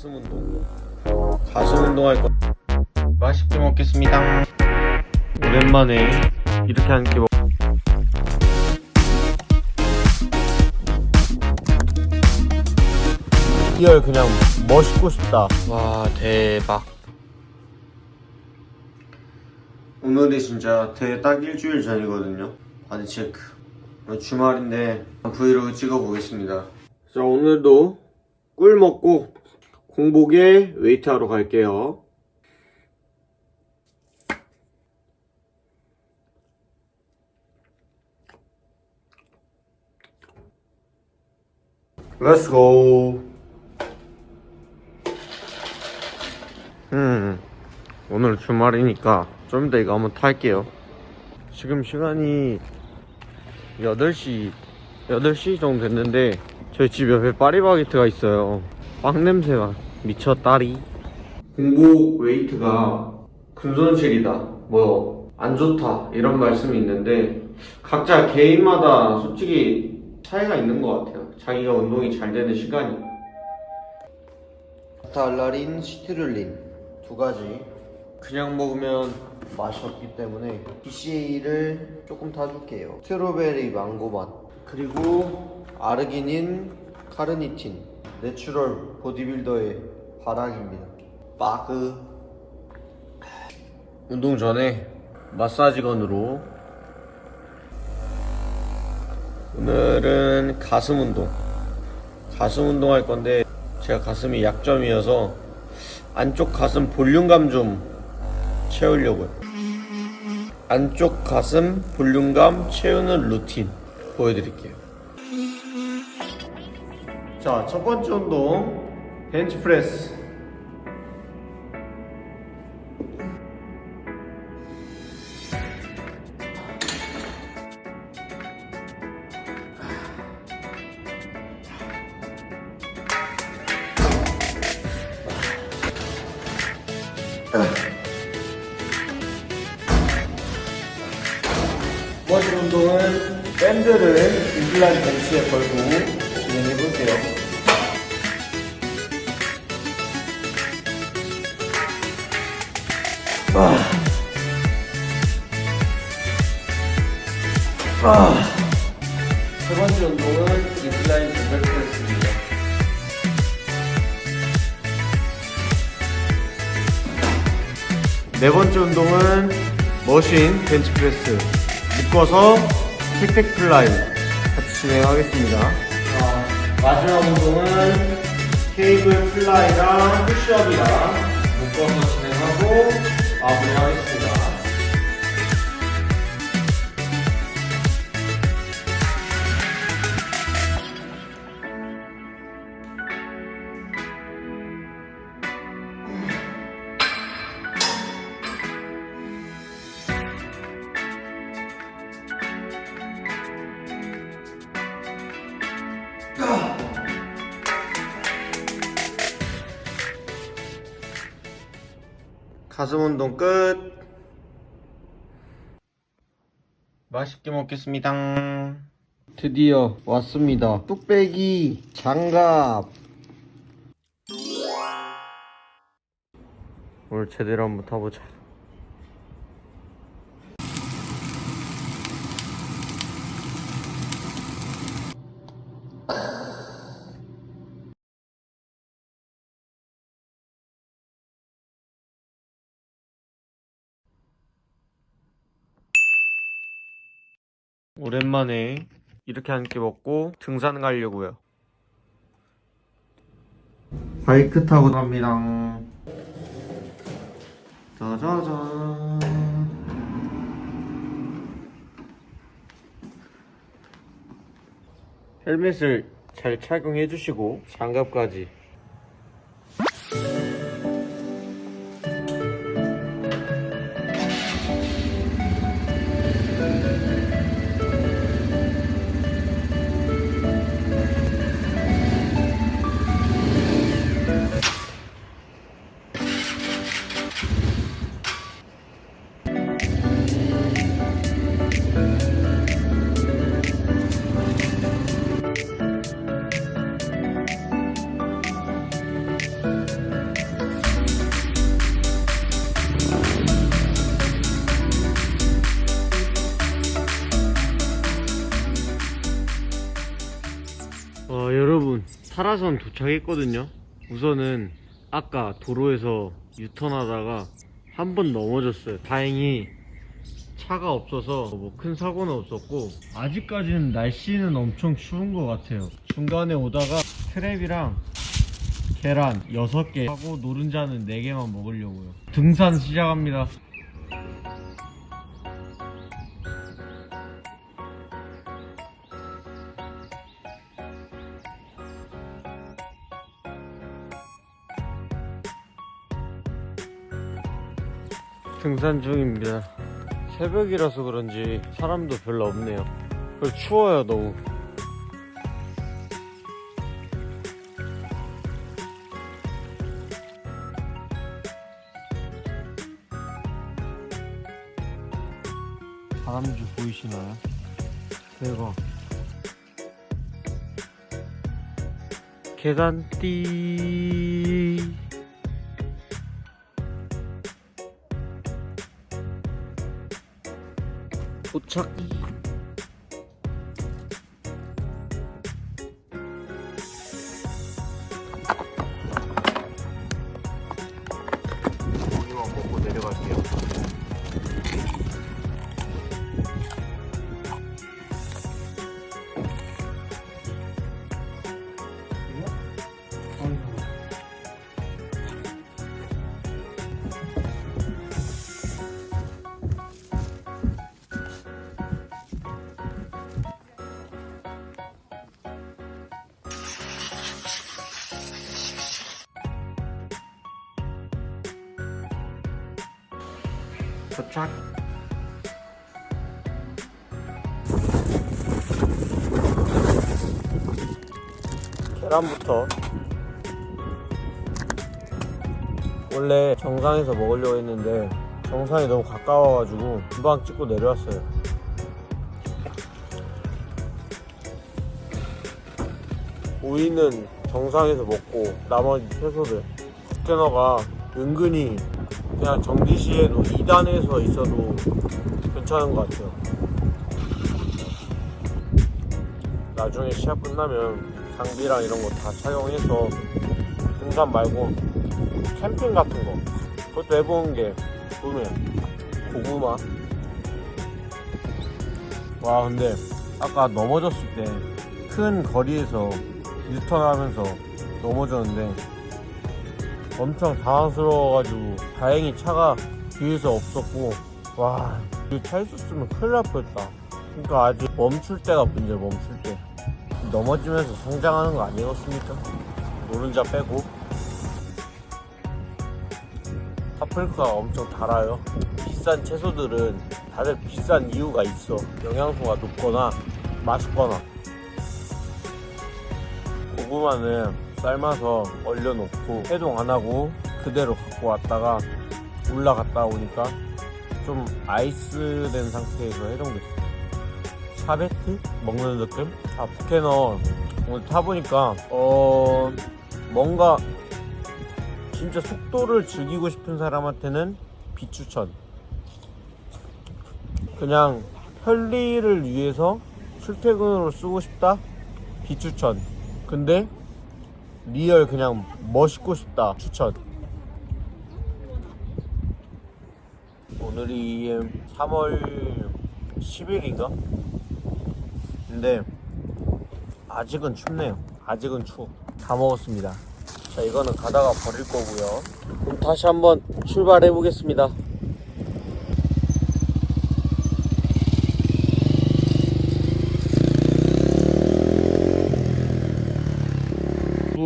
가슴 운동. 가슴 운동할 거. 맛있게 먹겠습니다. 오랜만에 이렇게 한끼 먹. 리얼 그냥 멋있고 싶다. 와 대박. 오늘이 진짜 대회 딱 일주일 전이거든요. 바디 체크. 오늘 주말인데 브이로그 찍어보겠습니다. 자 오늘도 꿀 먹고 공복에 웨이트 하러 갈게요. Let's go. 음, 오늘 주말이니까 좀 이따 이거 한번 탈게요. 지금 시간이 8시, 8시 정도 됐는데 저희 집 옆에 파리바게트가 있어요. 빵 냄새가 미쳤다리. 공복 웨이트가 근손실이다. 뭐 안 좋다 이런 말씀이 있는데 각자 개인마다 솔직히 차이가 있는 것 같아요. 자기가 운동이 잘 되는 시간이. 달라린, 시트룰린 두 가지. 그냥 먹으면 맛이 없기 때문에 BCA를 조금 타줄게요. 스트로베리 망고 맛. 그리고 아르기닌, 카르니틴. 내추럴 보디빌더의 바락입니다. 빠그. 운동 전에 마사지건으로 오늘은 가슴 운동. 가슴 운동 할 건데 제가 가슴이 약점이어서 안쪽 가슴 볼륨감 좀 채우려고요. 안쪽 가슴 볼륨감 채우는 루틴 보여드릴게요. 자, 첫 번째 운동 벤치 프레스. 두 번째 운동은 밴드를 인플라인 벤치에 걸고 볼게요. 아. 아. 세 번째 운동은 인플라인 덤벨 프레스입니다. 네 번째 운동은 머신 벤치 프레스 묶어서 팩팩 플라이 같이 진행하겠습니다. 자, 마지막 운동은 케이블 플라이랑 푸시업이랑 묶어서 진행하고 마무리하겠습니다. 가슴 운동 끝. 맛있게 먹겠습니다. 드디어 왔습니다. 뚝배기 장갑. 오늘 제대로 한번 타보자. 오랜만에 이렇게 한 끼 먹고 등산 가려고요. 바이크 타고 갑니다. 짜자잔. 헬멧을 잘 착용해 주시고 장갑까지 사라선 도착했거든요. 우선은 아까 도로에서 유턴하다가 한 번 넘어졌어요. 다행히 차가 없어서 뭐 큰 사고는 없었고 아직까지는 날씨는 엄청 추운 것 같아요. 중간에 오다가 트랩이랑 계란 6개 하고 노른자는 4개만 먹으려고요. 등산 시작합니다. 등산 중입니다. 새벽이라서 그런지 사람도 별로 없네요. 그리고 추워요, 너무. 바람쥐 보이시나요? 대박. 계단 띠. 도착. 도착. 계란부터. 원래 정상에서 먹으려고 했는데 정상이 너무 가까워가지고 금방 찍고 내려왔어요. 오이는 정상에서 먹고 나머지 채소들 컨테너가 은근히 그냥 정지시에도 2단에서 있어도 괜찮은 것 같아요. 나중에 시합 끝나면 장비랑 이런 거 다 착용해서 등산 말고 캠핑 같은 거 그것도 해보는 게 꿈이에요. 고구마. 와 근데 아까 넘어졌을 때 큰 거리에서 유턴하면서 넘어졌는데 엄청 당황스러워가지고 다행히 차가 뒤에서 없었고 와 이거 차 있었으면 큰일 날 뻔했다. 그러니까 아직 멈출 때가 문제 멈출 때. 넘어지면서 성장하는 거 아니겠습니까? 노른자 빼고. 파프리카가 엄청 달아요. 비싼 채소들은 다들 비싼 이유가 있어. 영양소가 높거나 맛있거나. 고구마는 삶아서 얼려놓고 해동 안 하고 그대로 갖고 왔다가 올라갔다 오니까 좀 아이스된 상태에서 해동됐어요. 샤베트 먹는 느낌? 아 부캐너 오늘 타보니까 어 뭔가 진짜 속도를 즐기고 싶은 사람한테는 비추천. 그냥 편리를 위해서 출퇴근으로 쓰고 싶다 비추천. 근데 리얼 그냥 멋있고 싶다 추천. 오늘이 3월 10일인가? 근데 아직은 춥네요. 아직은 추워. 다 먹었습니다. 자 이거는 가다가 버릴 거고요. 그럼 다시 한번 출발해 보겠습니다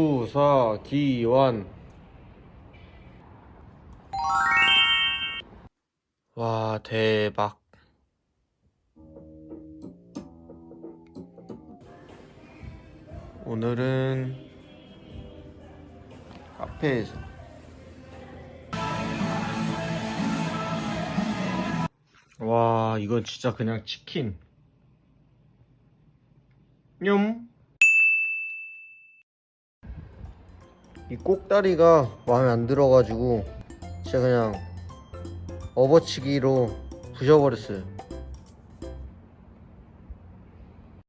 부서기원. 와 대박. 오늘은 카페에서. 와 이건 진짜 그냥 치킨. 뇽 이 꼭다리가 마음에 안 들어가지고 진짜 그냥 업어치기로 부셔버렸어요